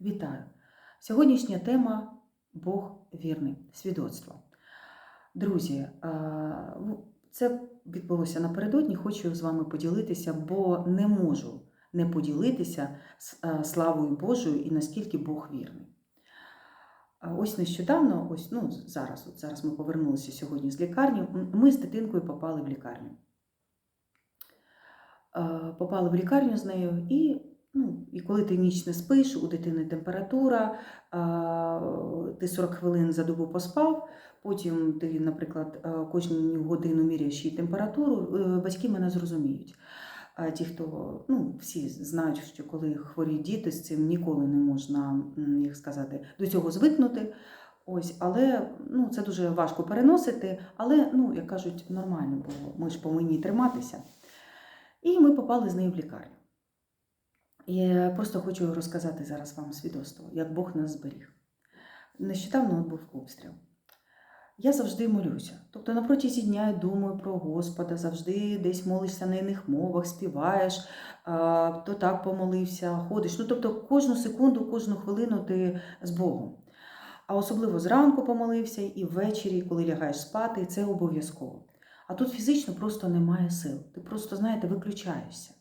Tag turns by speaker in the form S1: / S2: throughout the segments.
S1: Вітаю! Сьогоднішня тема Бог вірний, свідоцтво. Друзі, е, це відбулося напередодні, хочу з вами поділитися, бо не можу не поділитися е, славою Божою і наскільки Бог вірний. Ось нещодавно, ось ну зараз, от зараз ми повернулися сьогодні з лікарні. Ми з дитинкою попали в лікарню. Е, Попали в лікарню з нею, і, ну, і коли ти ніч не спиш, у дитини температура, ти 40 хвилин за добу поспав, потім ти, наприклад, е, кожну годину міряєш її температуру, е, батьки мене зрозуміють. А ті, хто ну, всі знають, що коли хворі діти, з цим ніколи не можна, як сказати, до цього звикнути. Ось, але ну, це дуже важко переносити, але, ну, як кажуть, нормально, бо ми ж повинні триматися. І ми попали з нею в лікарню. Я просто хочу розказати зараз вам свідоцтво, як Бог нас зберіг. Нещодавно був обстріл. Я завжди молюся. Тобто на протязі дня я думаю про Господа, завжди десь молишся на іних мовах, співаєш, то так помолився, ходиш. Ну, тобто кожну секунду, кожну хвилину ти з Богом. А особливо зранку помолився і ввечері, коли лягаєш спати, це обов'язково. А тут фізично просто немає сил. Ти просто, знаєте, виключаєшся.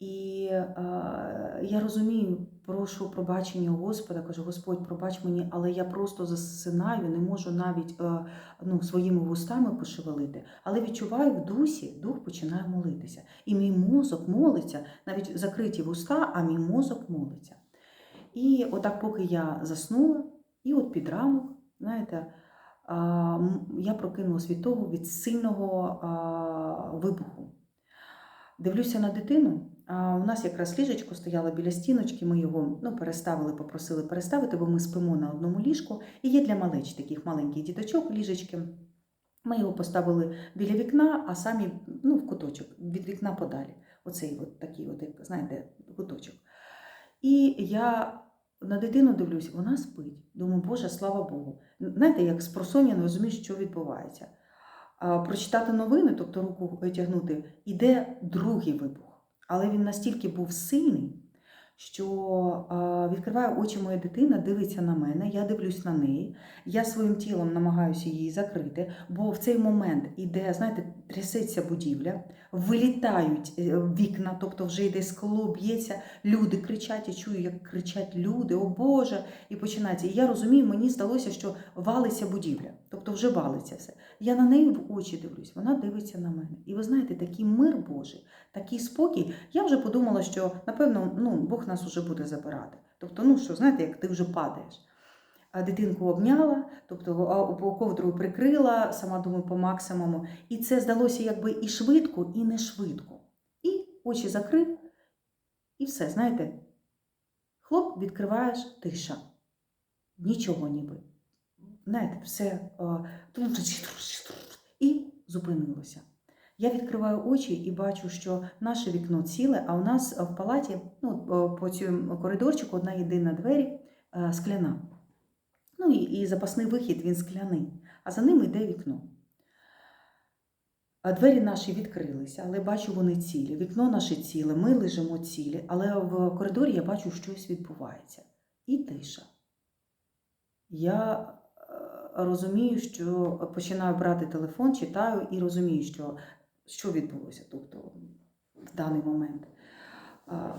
S1: І е, я розумію, прошу пробачення Господа, кажу, Господь, пробач мені, але я просто засинаю, не можу навіть е, ну, своїми вустами пошевелити. Але відчуваю в дусі, дух починає молитися. І мій мозок молиться, навіть закриті вуста, а мій мозок молиться. І отак, поки я заснула, і от під ранок, знаєте, м, я прокинулась від того, від сильного а, вибуху. Дивлюся на дитину. А у нас якраз ліжечко стояло біля стіночки. Ми його ну, переставили, попросили переставити, бо ми спимо на одному ліжку. І є для малеч таких маленьких діточок ліжечки. Ми його поставили біля вікна, а самі ну, в куточок, від вікна подалі. Оцей от такий, от, як, знаєте, куточок. І я на дитину дивлюсь, вона спить. Думаю, Боже, слава Богу. Знаєте, як з просоння не розумієш, що відбувається. А, прочитати новини, тобто руку витягнути, іде другий вибух. Але він настільки був сильний, що а, відкриває очі моя дитина, дивиться на мене, я дивлюсь на неї, я своїм тілом намагаюся її закрити, бо в цей момент іде, знаєте, трясеться будівля, вилітають е, вікна, тобто вже йде скло, б'ється, люди кричать, я чую, як кричать люди, о Боже, і починається. І я розумію, мені здалося, що валиться будівля, тобто вже валиться все. Я на неї в очі дивлюсь, вона дивиться на мене. І ви знаєте, такий мир Божий, такий спокій. Я вже подумала, що напевно ну, Бог нас уже буде забирати. Тобто, ну що, знаєте, як ти вже падаєш. Дитинку обняла, тобто а, ковдрою прикрила, сама думаю, по максимуму. І це здалося якби і швидко, і не швидко. І очі закрив, і все, знаєте, хлоп, відкриваєш тиша. Нічого ніби. Знаєте, все і зупинилося. Я відкриваю очі і бачу, що наше вікно ціле, а у нас в палаті, ну, по цьому коридорчику одна єдина двері е, скляна. Ну і, і запасний вихід він скляний, а за ним йде вікно. Двері наші відкрилися, але бачу, вони цілі. Вікно наше ціле, ми лежимо цілі, але в коридорі я бачу, щось відбувається. І тиша. Я е, розумію, що починаю брати телефон, читаю і розумію, що, що відбулося тобто, в даний момент. А,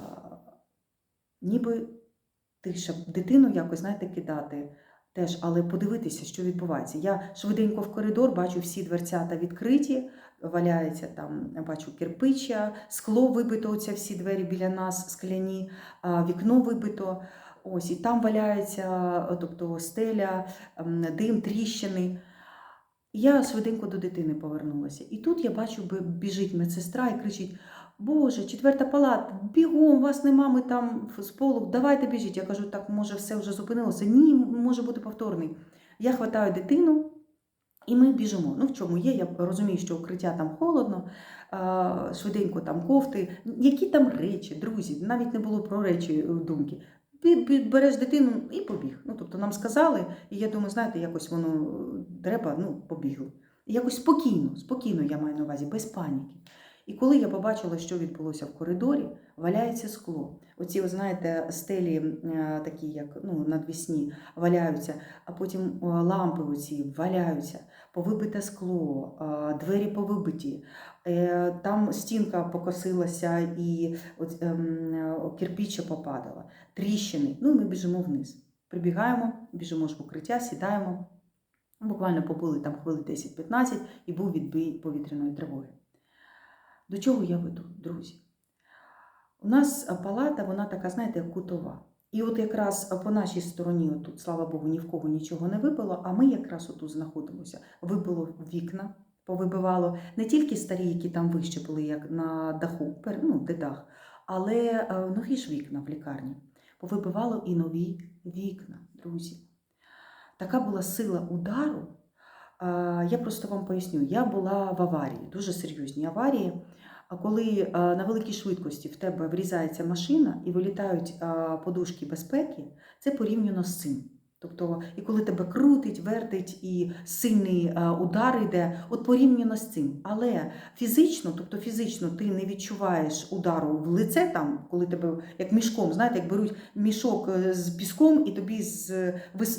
S1: ніби тиша, дитину якось, знаєте, кидати теж, але подивитися, що відбувається. Я швиденько в коридор бачу всі дверцята відкриті, валяється там, бачу кирпича, скло вибито, оце всі двері біля нас, скляні, вікно вибито. Ось, і там валяється, тобто стеля, дим, тріщини. Я швиденько до дитини повернулася. І тут я бачу, біжить медсестра і кричить: Боже, четверта палата, бігом, вас нема, ми там в сполох, давайте біжіть. Я кажу, так, може, все вже зупинилося? Ні, може бути повторний. Я хватаю дитину. І ми біжимо. Ну, в чому є? Я розумію, що укриття там холодно, швиденько там кофти. Які там речі, друзі, навіть не було про речі е, думки. Ти береш дитину і побіг. Ну, тобто нам сказали, і я думаю, знаєте, якось воно е, треба, ну, побігли. Якось спокійно, спокійно я маю на увазі, без паніки. І коли я побачила, що відбулося в коридорі, валяється скло. Оці, ви знаєте, стелі е, такі, як ну, надвісні, валяються, а потім е, лампи оці валяються, повибите скло, е, двері повибиті. Там стінка покосилася і от, ем, попадало, тріщини. Ну ми біжимо вниз. Прибігаємо, біжимо ж в укриття, сідаємо. Буквально побули там хвили 10-15 і був відбій повітряної тривоги. До чого я веду, друзі? У нас палата, вона така, знаєте, кутова. І от якраз по нашій стороні, тут, слава Богу, ні в кого нічого не випало, а ми якраз отут знаходимося. Вибило вікна, повибивало не тільки старі, які там вище були, як на даху, ну, де але е, нові ж вікна в лікарні. Повибивало і нові вікна, друзі. Така була сила удару. Е, Я просто вам поясню, я була в аварії, дуже серйозній аварії. А коли е, на великій швидкості в тебе врізається машина і вилітають е, подушки безпеки, це порівняно з цим. Тобто, і коли тебе крутить, вертить і сильний е, удар йде, от порівняно з цим. Але фізично, тобто фізично ти не відчуваєш удару в лице, там, коли тебе як мішком, знаєте, як беруть мішок з піском і тобі з,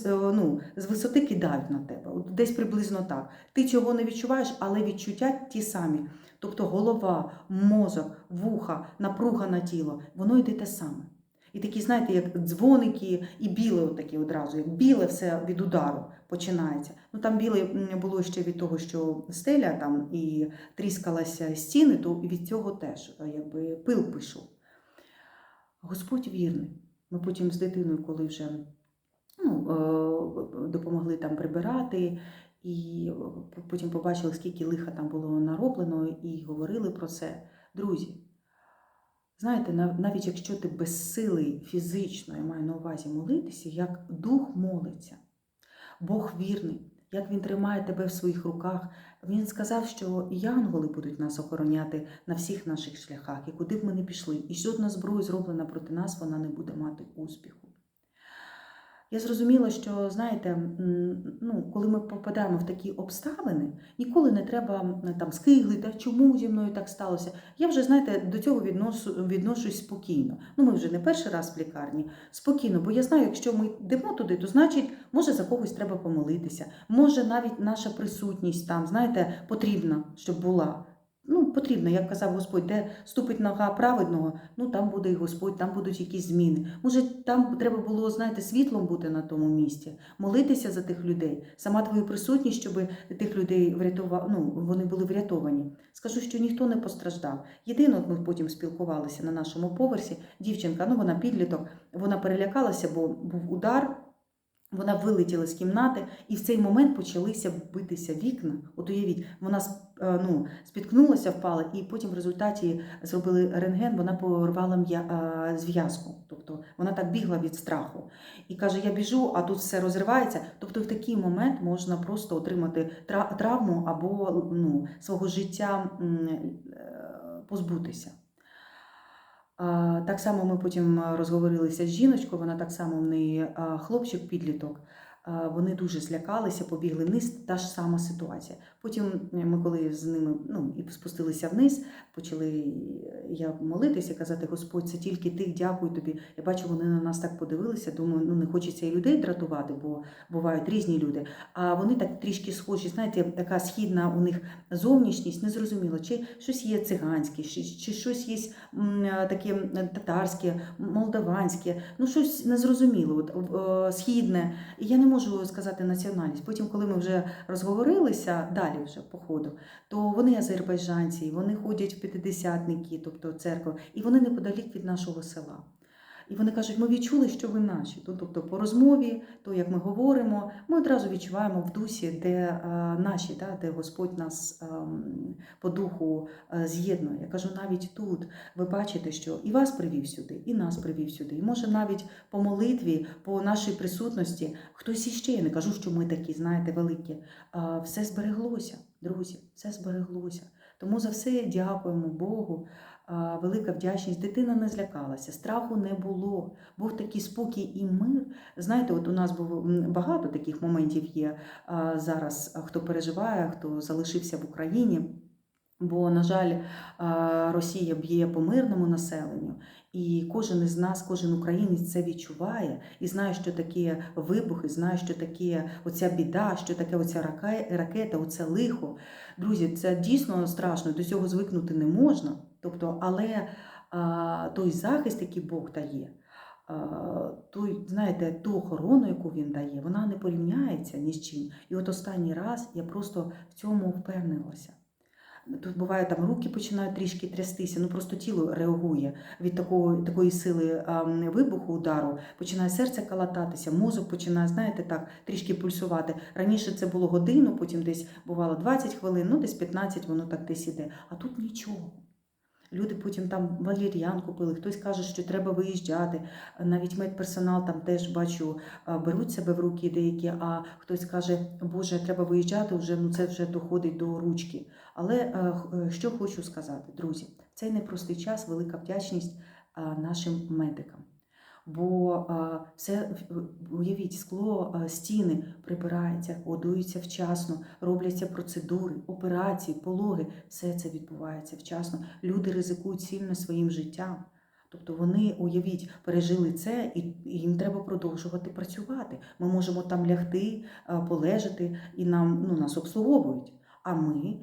S1: ну, з висоти кидають на тебе. От десь приблизно так. Ти цього не відчуваєш, але відчуття ті самі. Тобто голова, мозок, вуха, напруга на тіло, воно йде те саме. І такі, знаєте, як дзвоники, і біле такі одразу, як біле все від удару починається. Ну там біле було ще від того, що стеля там і тріскалася стіни, то від цього теж е, якби пил пішов. Господь вірний. Ми потім з дитиною, коли вже ну, е, допомогли там прибирати, і потім побачили, скільки лиха там було нароблено, і говорили про це. Друзі, знаєте, навіть якщо ти безсилий фізично, я маю на увазі молитися, як дух молиться, Бог вірний, як Він тримає тебе в своїх руках. Він сказав, що янголи будуть нас охороняти на всіх наших шляхах, і куди б ми не пішли, і жодна зброя зроблена проти нас, вона не буде мати успіху. Я зрозуміла, що знаєте, ну, коли ми попадаємо в такі обставини, ніколи не треба там скиглити, «А чому зі мною так сталося. Я вже знаєте, до цього відносу, відношусь спокійно. Ну, ми вже не перший раз в лікарні. Спокійно, бо я знаю, якщо ми йдемо туди, то значить, може за когось треба помолитися. Може, навіть наша присутність там, знаєте, потрібна, щоб була. Ну, потрібно, як казав Господь, де ступить нога праведного, ну там буде і Господь, там будуть якісь зміни. Може, там треба було, знаєте, світлом бути на тому місці, молитися за тих людей, сама твою присутність, щоб тих людей врятував, ну, вони були врятовані. Скажу, що ніхто не постраждав. Єдине, ми потім спілкувалися на нашому поверсі. Дівчинка, ну вона підліток, вона перелякалася, бо був удар. Вона вилетіла з кімнати, і в цей момент почалися битися вікна. От уявіть, вона е, ну, спіткнулася, впала, і потім в результаті зробили рентген, вона порвала м'я- е, зв'язку. Тобто вона так бігла від страху. І каже: Я біжу, а тут все розривається. Тобто, в такий момент можна просто отримати травму або ну, свого життя е, позбутися. Так само ми потім розговорилися з жіночкою, вона так само в неї хлопчик-підліток. А, Вони дуже злякалися, побігли вниз, та ж сама ситуація. Потім ми, коли з ними ну, і спустилися вниз, почали я молитися, казати: Господь, це тільки ти, дякую тобі. Я бачу, вони на нас так подивилися. Думаю, ну не хочеться і людей дратувати, бо бувають різні люди. А вони так трішки схожі, знаєте, така східна у них зовнішність, незрозуміло, чи щось є циганське, чи, чи щось є е, таке татарське, молдаванське, ну щось незрозуміло, от, е, східне. І я не можу сказати національність. Потім, коли ми вже розговорилися, далі вже по ходу, то вони азербайджанці, вони ходять в п'ятидесятники, тобто церква, і вони неподалік від нашого села. І вони кажуть, ми відчули, що ви наші. Ну, Тобто по розмові, то як ми говоримо, ми одразу відчуваємо в дусі, де е, наші, да, де Господь нас ем, по духу е, з'єднує. Я кажу, навіть тут ви бачите, що і вас привів сюди, і нас привів сюди. І може навіть по молитві, по нашій присутності, хтось іще, я не кажу, що ми такі, знаєте, великі. Все збереглося, друзі, все збереглося. Тому за все дякуємо Богу. Велика вдячність. Дитина не злякалася, страху не було. Був такий спокій і мир. Знаєте, от у нас було багато таких моментів є зараз, хто переживає, хто залишився в Україні. Бо, на жаль, Росія б'є по мирному населенню, і кожен із нас, кожен українець це відчуває і знає, що таке вибухи, знає, що таке оця біда, що таке оця ракета, оце лихо. Друзі, це дійсно страшно, до цього звикнути не можна. Тобто, але а, той захист, який Бог дає, а, той, знаєте, ту охорону, яку він дає, вона не порівняється ні з чим. І от останній раз я просто в цьому впевнилася. Тут буває, там руки починають трішки трястися, ну просто тіло реагує від такого, такої сили а, вибуху, удару, починає серце калататися, мозок починає, знаєте, так, трішки пульсувати. Раніше це було годину, потім десь бувало 20 хвилин, ну десь 15, воно так десь іде. А тут нічого. Люди потім там валір'ян купили, хтось каже, що треба виїжджати. Навіть медперсонал там теж бачу, беруть себе в руки деякі, а хтось каже, Боже, треба виїжджати, вже ну це вже доходить до ручки. Але е, е, що хочу сказати, друзі, цей непростий час велика вдячність нашим медикам. Бо все уявіть, скло, стіни прибирається, годуються вчасно, робляться процедури, операції, пологи. Все це відбувається вчасно. Люди ризикують сильно своїм життям. Тобто вони, уявіть, пережили це, і і їм треба продовжувати працювати. Ми можемо там лягти, полежати, і нам ну, нас обслуговують. А ми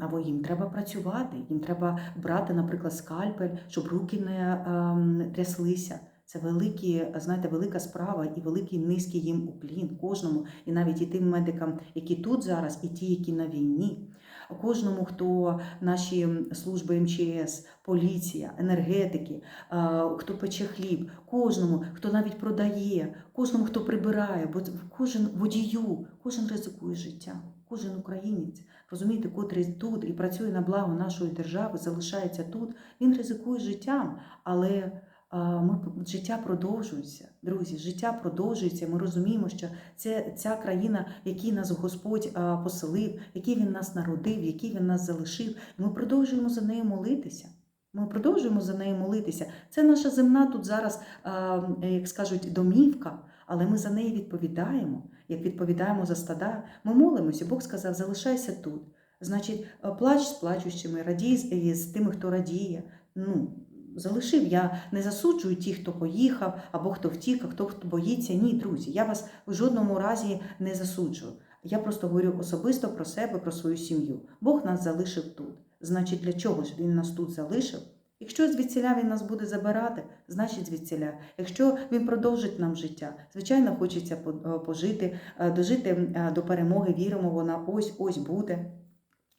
S1: або їм треба працювати, їм треба брати, наприклад, скальпель, щоб руки не ем, тряслися. Це великі, знаєте, велика справа і великий низький їм уклін кожному, і навіть і тим медикам, які тут зараз, і ті, які на війні. Кожному, хто наші служби МЧС, поліція, енергетики, хто пече хліб, кожному, хто навіть продає, кожному, хто прибирає, бо кожен водію, кожен ризикує життя, кожен українець, розумієте, котрий тут і працює на благо нашої держави, залишається тут, він ризикує життям, але ми життя продовжується, друзі. Життя продовжується. Ми розуміємо, що це ця країна, якій нас Господь поселив, в якій він нас народив, в якій він нас залишив. Ми продовжуємо за нею молитися. Ми продовжуємо за нею молитися. Це наша земна тут зараз, як скажуть, домівка, але ми за неї відповідаємо. Як відповідаємо за стада, ми молимося. Бог сказав: залишайся тут. Значить, плач з плачущими, радій з тими, хто радіє. Ну, залишив. Я не засуджую ті, хто поїхав, або хто втік, а хто хто боїться. Ні, друзі, я вас в жодному разі не засуджую. Я просто говорю особисто про себе, про свою сім'ю. Бог нас залишив тут. Значить, для чого ж він нас тут залишив? Якщо звідсіля він нас буде забирати, значить звідсіля. Якщо він продовжить нам життя, звичайно, хочеться е, пожити, е, дожити е, до перемоги, віримо, вона ось ось буде.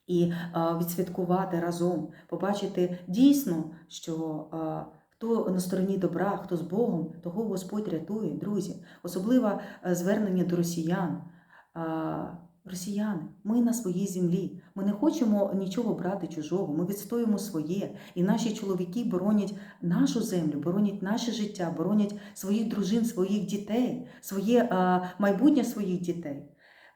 S1: І е, відсвяткувати разом, побачити дійсно, що е, хто на стороні добра, хто з Богом, того Господь рятує, друзі. Особливе звернення до росіян. Е, Росіяни, ми на своїй землі. Ми не хочемо нічого брати чужого. Ми відстоюємо своє. І наші чоловіки боронять нашу землю, боронять наше життя, боронять своїх дружин, своїх дітей, своє майбутнє своїх дітей.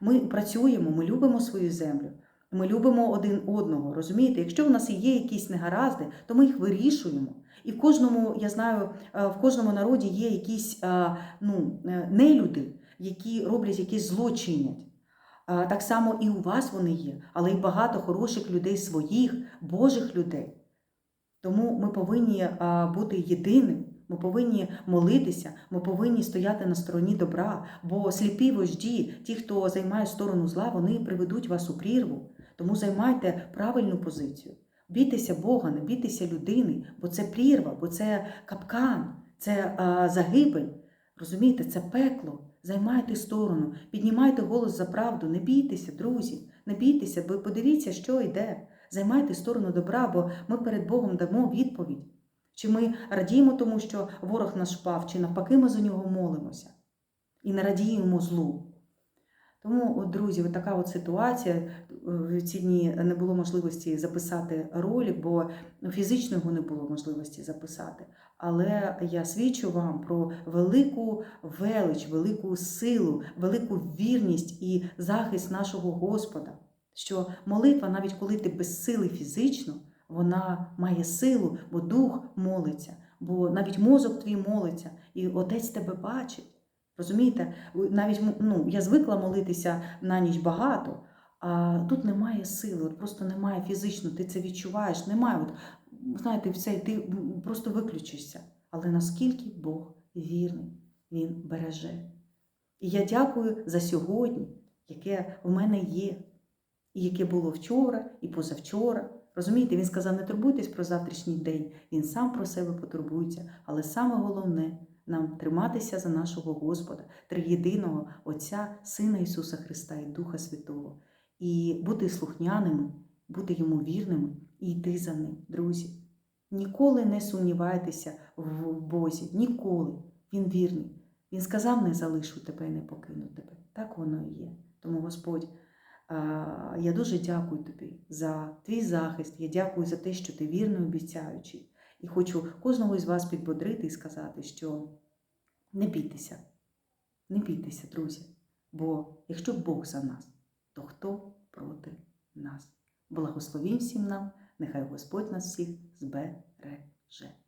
S1: Ми працюємо, ми любимо свою землю. Ми любимо один одного, розумієте? Якщо в нас є якісь негаразди, то ми їх вирішуємо. І в кожному, я знаю, е, в кожному народі є якісь е, ну, е, нелюди, які роблять якісь злочинять. Так само і у вас вони є, але й багато хороших людей своїх, Божих людей. Тому ми повинні бути єдиним, ми повинні молитися, ми повинні стояти на стороні добра, бо сліпі вожді, ті, хто займає сторону зла, вони приведуть вас у прірву. Тому займайте правильну позицію. Бійтеся Бога, не бійтеся людини, бо це прірва, бо це капкан, це а, загибель. Розумієте, це пекло. Займайте сторону, піднімайте голос за правду, не бійтеся, друзі, не бійтеся, бо подивіться, що йде. Займайте сторону добра, бо ми перед Богом дамо відповідь. Чи ми радіємо тому, що ворог нас шпав, чи навпаки ми за нього молимося і не радіємо злу. Тому, от, друзі, от така от ситуація. Е, В ці дні не було можливості записати ролик, бо фізично його не було можливості записати. Але я свідчу вам про велику велич, велику силу, велику вірність і захист нашого Господа. Що молитва, навіть коли ти без сили фізично, вона має силу, бо дух молиться, бо навіть мозок твій молиться, і отець тебе бачить. Розумієте, навіть ну, я звикла молитися на ніч багато, А тут немає сили, от просто немає фізично, ти це відчуваєш, немає. От, знаєте, все, ти просто виключишся. Але наскільки Бог вірний, Він береже. І я дякую за сьогодні, яке в мене є, і яке було вчора і позавчора. Розумієте, він сказав, не турбуйтесь про завтрашній день, він сам про себе потурбується. Але саме головне нам триматися за нашого Господа, триєдиного Отця, Сина Ісуса Христа і Духа Святого, і бути слухняними, бути йому вірними і йти за ним, друзі. Ніколи не сумнівайтеся в Бозі, ніколи. Він вірний. Він сказав, не залишу тебе і не покину тебе. Так воно і є. Тому, Господь, я дуже дякую тобі за твій захист. Я дякую за те, що ти вірний обіцяючий. І хочу кожного із вас підбодрити і сказати, що не бійтеся, не бійтеся, друзі. Бо якщо Бог за нас, то хто проти нас? Благословім всім нам, нехай Господь нас всіх збереже.